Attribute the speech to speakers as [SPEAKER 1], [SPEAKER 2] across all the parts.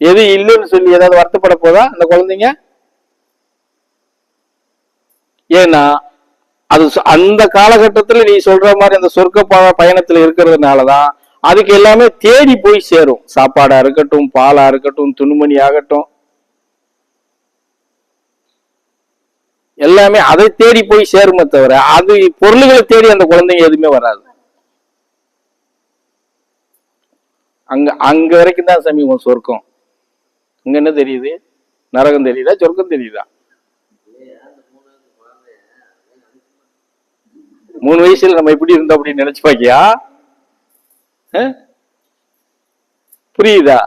[SPEAKER 1] எது இல்லைன்னு சொல்லி ஏதாவது வருத்தப்பட போதா அந்த குழந்தைங்க? ஏன்னா அது அந்த காலகட்டத்தில் நீ சொல்ற மாதிரி அந்த சொர்க்க பயணத்தில் பயணத்துல இருக்கிறதுனாலதான் அதுக்கு எல்லாமே தேடி போய் சேரும். சாப்பாடா இருக்கட்டும் பாலா இருக்கட்டும் துணிமணி ஆகட்டும். எல்லாமே அதை தேடி போய் சேருமே தவிர அது பொருள்களை தேடி அந்த குழந்தைங்க எதுவுமே வராது. அங்க அங்க வரைக்கும் தான் சமீபம் சொர்க்கம். இங்க என்ன தெரியுது? நரகம் தெரியுதா? சொர்க்கம் தெரியுதா? மூணு வயசுல நம்ம எப்படி இருந்தோம் அப்படின்னு நினைச்சு பாக்கியா? புரியுதா?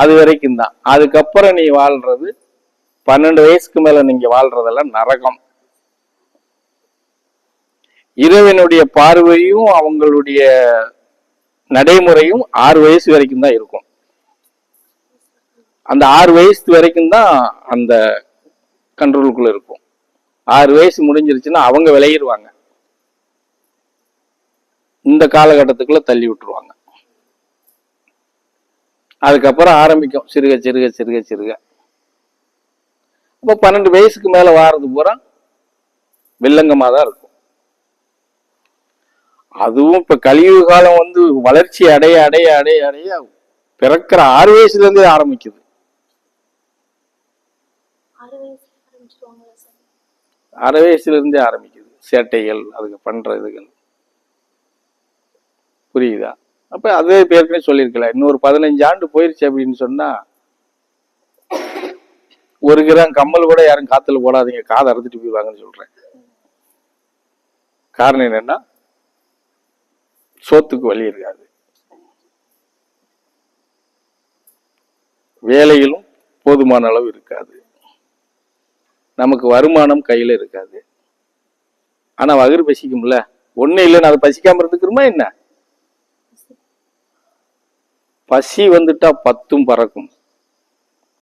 [SPEAKER 1] அது வரைக்கும் தான். அதுக்கப்புறம் நீ வாழ்றது பன்னெண்டு வயசுக்கு மேல நீங்க வாழ்றதெல்லாம் நரகம். இறைவனுடைய பார்வையும் அவங்களுடைய நடைமுறையும் ஆறு வயசு வரைக்கும் தான் இருக்கும். அந்த ஆறு வயசு வரைக்கும் தான் அந்த கண்ட்ரோலுக்குள்ள இருக்கும் ஆறு வயசு முடிஞ்சிருச்சுன்னா அவங்க விளையிடுவாங்க இந்த காலகட்டத்துக்குள்ள தள்ளி விட்டுருவாங்க. அதுக்கப்புறம் ஆரம்பிக்கும். சிறுக சிறுக சிறுக சிறுக. இப்போ பன்னெண்டு வயசுக்கு மேல வாரது பூரா வில்லங்கமா தான் இருக்கும். அதுவும் இப்ப கலியுக காலம் வந்து வளர்ச்சி அடைய அடைய அடைய அடைய பிறக்கிற ஆறு வயசுல இருந்தே ஆரம்பிக்குது
[SPEAKER 2] ஆறு வயசுல ஆரம்பிச்சிருவாங்களா சார்
[SPEAKER 1] அரை வயசுல இருந்தே ஆரம்பிக்குது. சேட்டைகள் அதுக்கு பண்ற இதுகள். புரியுதா? அப்ப அதே பேருக்குனே சொல்லியிருக்கல இன்னொரு பதினஞ்சு ஆண்டு போயிருச்சு அப்படின்னு சொன்னா ஒரு கிராம் கம்மல் கூட யாரும் காத்துல போடாதீங்க. காதை அறுத்துட்டு போயிடுவாங்கன்னு சொல்றேன். காரணம் என்னன்னா சோத்துக்கு வழி இருக்காது. வேலையிலும் போதுமான அளவு இருக்காது. நமக்கு வருமானம் கையில் இருக்காது. ஆனால் வகுறு பசிக்கும்ல. ஒண்ணு இல்லைன்னு அதை பசிக்காமல் இருந்துக்கிறோமா என்ன? பசி வந்துட்டா பத்தும் பறக்கும்.